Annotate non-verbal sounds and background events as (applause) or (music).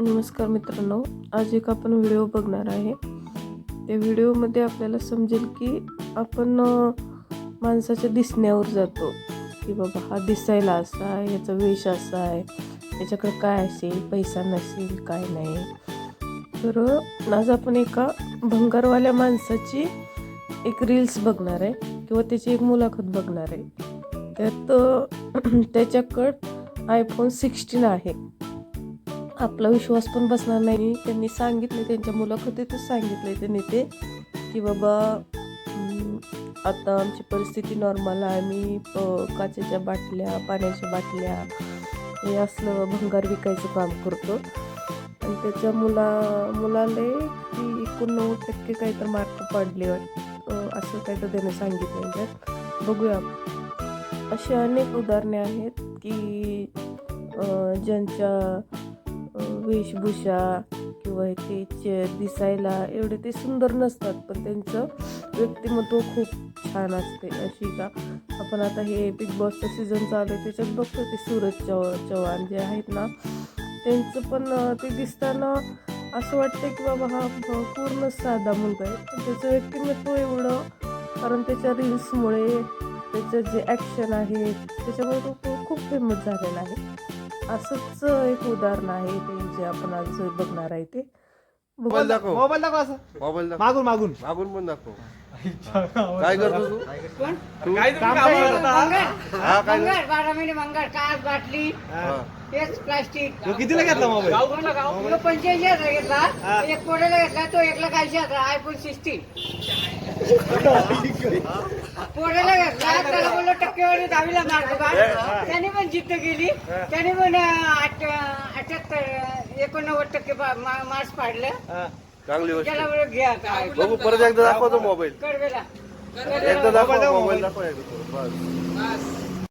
नमस्कार मित्रांनो आज एक आपण व्हिडिओ बघणार आहे. त्या व्हिडिओमध्ये आपल्याला समजेल की आपण माणसाच्या दिसण्यावर जातो. की बाबा हा दिसायला असा आहे याचा वेश असा आहे याच्याकडे काय असेल पैसा नसेल काय नाही. तर आज आपण एका भंगारवाल्या माणसाची एक रील्स बघणार आहे किंवा त्याची एक मुलाखत बघणार आहे. त्यात (clears throat) त्याच्याकड त्याच्याकडं आयफोन सिक्स्टीन आहे. आपला विश्वास पण बसणार नाही. त्यांनी सांगितले त्यांच्या मुलाखतीतच सांगितले त्यांनी ते की बाबा आता आमची परिस्थिती नॉर्मल आहे. मी काचेच्या बाटल्या पाण्याच्या बाटल्या हे असलं भंगार विकायचं काम करतो. आणि त्याच्या मुला मुलाले की एकोणनव्वद टक्के काहीतरी मार्क पडले वाट- काही असं काहीतरी त्याने सांगितलं त्यात बघूया. अशी अनेक उदाहरणे आहेत की ज्यांच्या वेशभूषा किंवा ते चे- दिसायला एवढे ते सुंदर नसतात पण त्यांचं व्यक्तिमत्व खूप छान असते. अशी का आपण आता हे बिग बॉसचं सीझन चालू आहे त्याच्यात बघतो ते सूरज चव चव्हाण जे आहेत ना त्यांचं पण ते दिसताना असं वाटतं की बाबा हा पूर्ण साधा मुलगा आहे. पण त्याचं व्यक्तिमत्व एवढं कारण त्याच्या रील्समुळे त्याचं जे ॲक्शन आहे त्याच्यामुळे तो खूप फेमस झालेला आहे. असंच एक उदाहरण आहे ते जे आपण आज बघणार आहे ते. मोबाईल दाखव. मोबाईल दाखव असं. मोबाईल दाखव. मागून मागून. मागून पण दाखव. काय करतो तू? तू? काम काय करत? हा? काय मंगळ बारा महिने मंगळ काच बाटली हा. तेच प्लास्टिक. तो कितीला घेतला मोबाईल? तो पंच्याऐंशी हजार घेतला. एक कोड्याला घेतला तो एक लाख ऐंशी हजार आयफोन सिक्स्टीन कोड्याला घेतला त्याला बोललो टक्केवारी दहावीला मार्क त्याने पण जिद्द केली. त्याने पण आठ अठ्याहत्तर एकोणनव्वद टक्के मार्क्स पाडलं. चांगली गोष्ट. त्याला बोललो घ्या काय बघू परत एकदा दाखव तो मोबाईल. कडवेला एकदा दाखव मोबाईल दाखव एकदा. तो. बस.